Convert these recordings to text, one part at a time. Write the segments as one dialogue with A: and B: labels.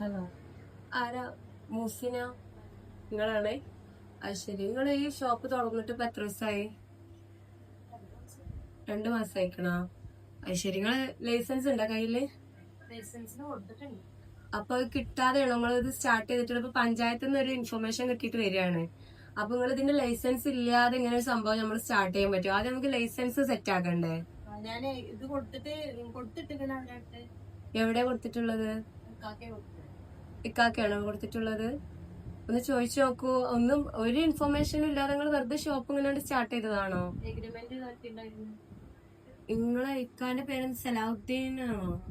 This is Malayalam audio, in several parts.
A: ഹലോ.
B: ആരാ? മൂസിന? നിങ്ങളാണേ? അത് ശരി. നിങ്ങൾ ഈ ഷോപ്പ് തുറന്നിട്ട് ഇപ്പൊ എത്ര ദിവസമായി? രണ്ടു മാസമായിക്കണോ അത് ശരി. നിങ്ങൾ ലൈസൻസ് ഉണ്ടോ
A: കയ്യിൽ?
B: അപ്പൊ കിട്ടാതെ കിട്ടാതെയാണോ? നിങ്ങൾ ഇത് സ്റ്റാർട്ട് ചെയ്തിട്ട് ഇപ്പൊ പഞ്ചായത്തിൽ നിന്ന് ഒരു ഇൻഫർമേഷൻ കിട്ടിയിട്ട് വരികയാണ്. അപ്പൊ നിങ്ങൾ ഇതിന്റെ ലൈസൻസ് ഇല്ലാതെ ഇങ്ങനെ ഒരു സംഭവം നമ്മൾ സ്റ്റാർട്ട് ചെയ്യാൻ പറ്റും ആദ്യം നമുക്ക് ലൈസൻസ് സെറ്റ് ആക്കണ്ടേ?
A: ഞാൻ ഇത് കൊടുത്തിട്ട് അവരടുത്ത്
B: എവിടെ കൊടുത്തിട്ടുള്ളത്? ഇക്കാക്കയാണോ കൊടുത്തിട്ടുള്ളത്? ഒന്ന് ചോദിച്ചു നോക്കൂ. ഒന്നും ഒരു ഇൻഫർമേഷനും ഇല്ലാതെ നിങ്ങൾ വെറുതെ ഷോപ്പ് ഇങ്ങനെ സ്റ്റാർട്ട് ചെയ്തതാണോ? നിങ്ങളെ ഇക്കാന്റെ പേര് സലാഹുദ്ദീൻ ആണോ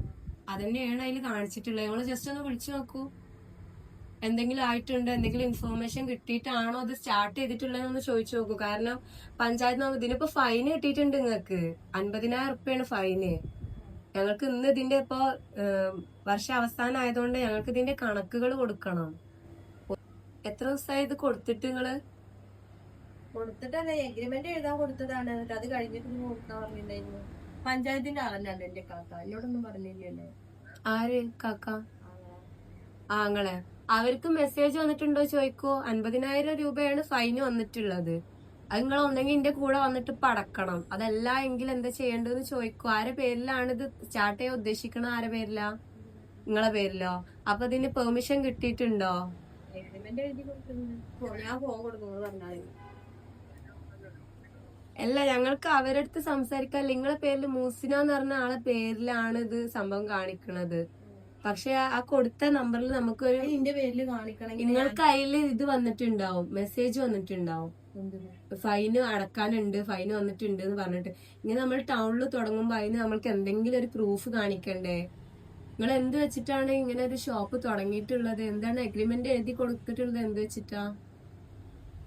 B: അതന്നെയാണ് അതിൽ കാണിച്ചിട്ടുള്ളത്. നിങ്ങൾ ജസ്റ്റ് ഒന്ന് വിളിച്ചു നോക്കൂ. എന്തെങ്കിലും ആയിട്ടുണ്ട്? എന്തെങ്കിലും ഇൻഫോർമേഷൻ കിട്ടിയിട്ടാണോ അത് സ്റ്റാർട്ട് ചെയ്തിട്ടുള്ളതെന്ന് ചോദിച്ചു നോക്കൂ. കാരണം പഞ്ചായത്ത് ഇതിനിപ്പോ ഫൈൻ കിട്ടിയിട്ടുണ്ട് നിങ്ങൾക്ക്. അൻപതിനായിരം റുപ്യാണ് ഫൈന് ഞങ്ങൾക്ക് ഇന്ന് ഇതിന്റെ ഇപ്പോ വർഷ അവസാനം ആയതുകൊണ്ട് ഞങ്ങൾക്ക് ഇതിന്റെ കണക്കുകൾ കൊടുക്കണം. എത്ര ദിവസമായി ഇത് കൊടുത്തിട്ട് നിങ്ങൾ?
A: കൊടുത്തിട്ടല്ല എഗ്രിമെന്റ് എഴുതാൻ കൊടുത്തതാണ്. എന്നിട്ട് അത് കഴിഞ്ഞിട്ട് കൊടുക്കാൻ പറഞ്ഞിട്ടുണ്ടായിരുന്നു. പഞ്ചായത്തിന്റെ ആളല്ലാണ്ട് എന്റെ കാക്ക. എന്നോടൊന്നും പറഞ്ഞില്ലല്ലോ.
B: ആര്? കാക്ക? ആങ്ങളെ. അവർക്ക് മെസ്സേജ് വന്നിട്ടുണ്ടോ ചോദിക്കോ. അൻപതിനായിരം രൂപയാണ് ഫൈൻ വന്നിട്ടുള്ളത്. അത് നിങ്ങൾ ഒന്നെങ്കിൽ എന്റെ കൂടെ വന്നിട്ട് പടക്കണം. അതല്ല എങ്കിൽ എന്താ ചെയ്യേണ്ടതെന്ന് ചോദിക്കും. ആരെ പേരിലാണ് ഇത് സ്റ്റാർട്ട് ചെയ്യാൻ ഉദ്ദേശിക്കണ ആരെ പേരിലാ? നിങ്ങളെ പേരിലോ? അപ്പൊ ഇതിന് പെർമിഷൻ കിട്ടിയിട്ടുണ്ടോ? അല്ല ഞങ്ങൾക്ക് അവരടുത്ത് സംസാരിക്കാൻ നിങ്ങളെ പേരിൽ മൂസിന എന്ന് പറഞ്ഞ ആളെ പേരിലാണ് ഇത് സംഭവം കാണിക്കണത്. പക്ഷെ ആ കൊടുത്ത നമ്പറിൽ നമുക്കൊരു
A: എന്റെ പേരിൽ കാണിക്കണം
B: നിങ്ങൾക്ക് അതിൽ ഇത് വന്നിട്ടുണ്ടാവും. മെസ്സേജ് വന്നിട്ടുണ്ടാവും. ഫൈന് അടക്കാനുണ്ട് ഫൈന് വന്നിട്ടുണ്ട് എന്ന് പറഞ്ഞിട്ട്. ഇനി നമ്മൾ ടൗണിൽ തുടങ്ങുമ്പോ അതിന് നമ്മൾക്ക് എന്തെങ്കിലും ഒരു പ്രൂഫ് കാണിക്കണ്ടേ? നിങ്ങൾ എന്ത് വെച്ചിട്ടാണ് ഇങ്ങനെ ഒരു ഷോപ്പ് തുടങ്ങിയിട്ടുള്ളത്? എന്താണ് അഗ്രിമെന്റ് എഴുതി കൊടുത്തിട്ടുള്ളത്? എന്ത് വെച്ചിട്ടാ?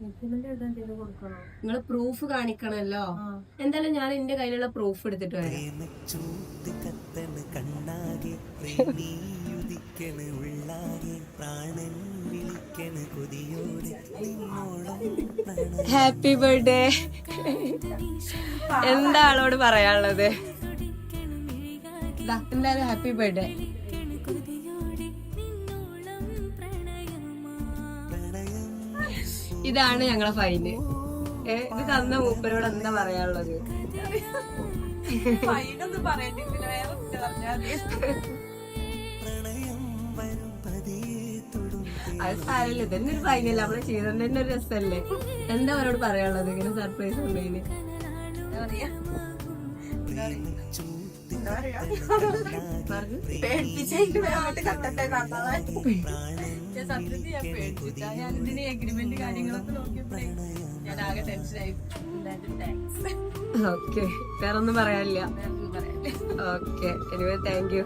A: എഗ്രിമെന്റ് എഴുതാൻ കൊടുക്കണോ.
B: നിങ്ങൾ പ്രൂഫ് കാണിക്കണല്ലോ. എന്തായാലും ഞാൻ എന്റെ കയ്യിലുള്ള പ്രൂഫ് എടുത്തിട്ട് വരാം.
C: കത്തണ് ഉള്ളാകെ പ്രാണൻ വിളിക്കണ് കൊതിയോട് നിന്നോളം പ്രണയം
B: ഹാപ്പി ബർത്ത്ഡേ എന്താ ആളോട് പറയാനുള്ളത്? ദാ, എന്തായാലും ഹാപ്പി ബർത്ത്ഡേ ഇതാണ് ഞങ്ങളെ ഫൈന് ഇത് തന്ന മൂപ്പരോട് എന്താ പറയാനുള്ളത്?
A: ഫൈനൊന്നും പറയണ്ടില്ല വേറെ പറഞ്ഞാൽ
B: അത് സാരമില്ല. ഇതന്നെ ഒരു ഫൈനല്ല നമ്മൾ ചെയ്തത് തന്നെ ഒരു രസമല്ലേ? എന്താ അവരോട് പറയാനുള്ളത്? ഇങ്ങനെ സർപ്രൈസ് ഉള്ളതിന്
C: പ്രേമച്ചൂട്ട്
B: പറഞ്ഞു.
A: സത്യത്തിൽ ഞാൻ പേടിച്ചിട്ടാ. ഞാൻ ഇതിന് എഗ്രിമെന്റ് കാര്യങ്ങളൊക്കെ നോക്കിയപ്പോഴേ ഞാൻ ആകെ ടെൻഷനായി താങ്ക്സ്
B: ഓക്കെ വേറൊന്നും പറയാനില്ല. Okay anyway thank you